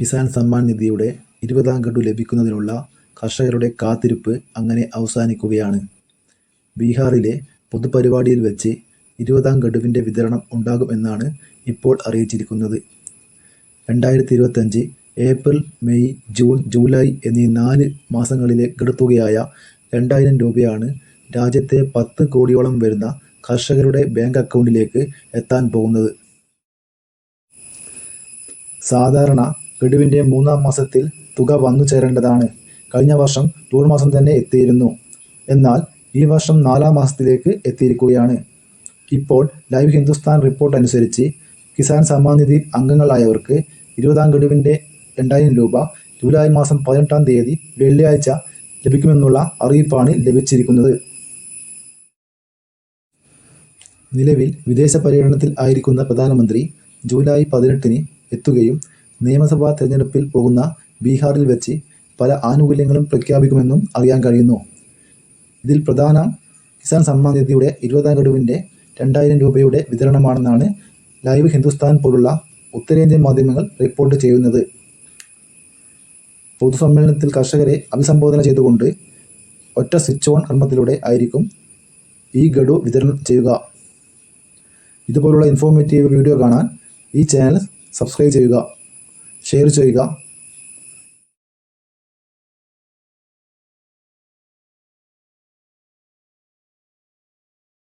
കിസാൻ സമ്മാൻ നിധിയുടെ ഇരുപതാം ഗഡു ലഭിക്കുന്നതിനുള്ള കർഷകരുടെ കാത്തിരിപ്പ് അങ്ങനെ അവസാനിക്കുകയാണ്. ബീഹാറിലെ പൊതുപരിപാടിയിൽ വെച്ച് ഇരുപതാം ഗഡുവിന്റെ വിതരണം ഉണ്ടാകുമെന്നാണ് ഇപ്പോൾ അറിയിച്ചിരിക്കുന്നത്. രണ്ടായിരത്തി ഇരുപത്തഞ്ച് ഏപ്രിൽ മെയ് ജൂൺ ജൂലൈ എന്നീ നാല് മാസങ്ങളിലെ ഗഡുത്തുകയായ രണ്ടായിരം രൂപയാണ് രാജ്യത്തെ പത്ത് കോടിയോളം വരുന്ന കർഷകരുടെ ബാങ്ക് അക്കൗണ്ടിലേക്ക് എത്താൻ പോകുന്നത്. സാധാരണ ഗഡുവിന്റെ മൂന്നാം മാസത്തിൽ തുക വന്നു ചേരേണ്ടതാണ്. കഴിഞ്ഞ വർഷം ജൂൺ മാസം തന്നെ എത്തിയിരുന്നു. എന്നാൽ ഈ വർഷം നാലാം മാസത്തിലേക്ക് എത്തിയിരിക്കുകയാണ്. ഇപ്പോൾ ലൈവ് ഹിന്ദുസ്ഥാൻ റിപ്പോർട്ട് അനുസരിച്ച് കിസാൻ സമ്മാൻ നിധിയിൽ അംഗങ്ങളായവർക്ക് ഇരുപതാം ഗഡുവിന്റെ രണ്ടായിരം രൂപ ജൂലൈ മാസം പതിനെട്ടാം തീയതി വെള്ളിയാഴ്ച ലഭിക്കുമെന്നുള്ള അറിയിപ്പാണ് ലഭിച്ചിരിക്കുന്നത്. നിലവിൽ വിദേശ പര്യടനത്തിൽ ആയിരിക്കുന്ന പ്രധാനമന്ത്രി ജൂലൈ പതിനെട്ടിന് എത്തുകയും നിയമസഭാ തെരഞ്ഞെടുപ്പിൽ പോകുന്ന ബീഹാറിൽ വെച്ച് പല ആനുകൂല്യങ്ങളും പ്രഖ്യാപിക്കുമെന്നും അറിയാൻ കഴിയുന്നു. ഇതിൽ പ്രധാന കിസാൻ സമ്മാൻ നിധിയുടെ ഇരുപതാം ഗഡുവിന്റെ രണ്ടായിരം രൂപയുടെ വിതരണമാണെന്നാണ് ലൈവ് ഹിന്ദുസ്ഥാൻ പോലുള്ള ഉത്തരേന്ത്യൻ മാധ്യമങ്ങൾ റിപ്പോർട്ട് ചെയ്യുന്നത്. പൊതുസമ്മേളനത്തിൽ കർഷകരെ അഭിസംബോധന ചെയ്തുകൊണ്ട് ഒറ്റ സ്വിച്ച് ഓൺ കർമ്മത്തിലൂടെ ആയിരിക്കും ഈ ഗഡു വിതരണം ചെയ്യുക. ഇതുപോലുള്ള ഇൻഫോർമേറ്റീവ് വീഡിയോ കാണാൻ ഈ ചാനൽ സബ്സ്ക്രൈബ് ചെയ്യുക. ഷെയർ ചെയ്യുക.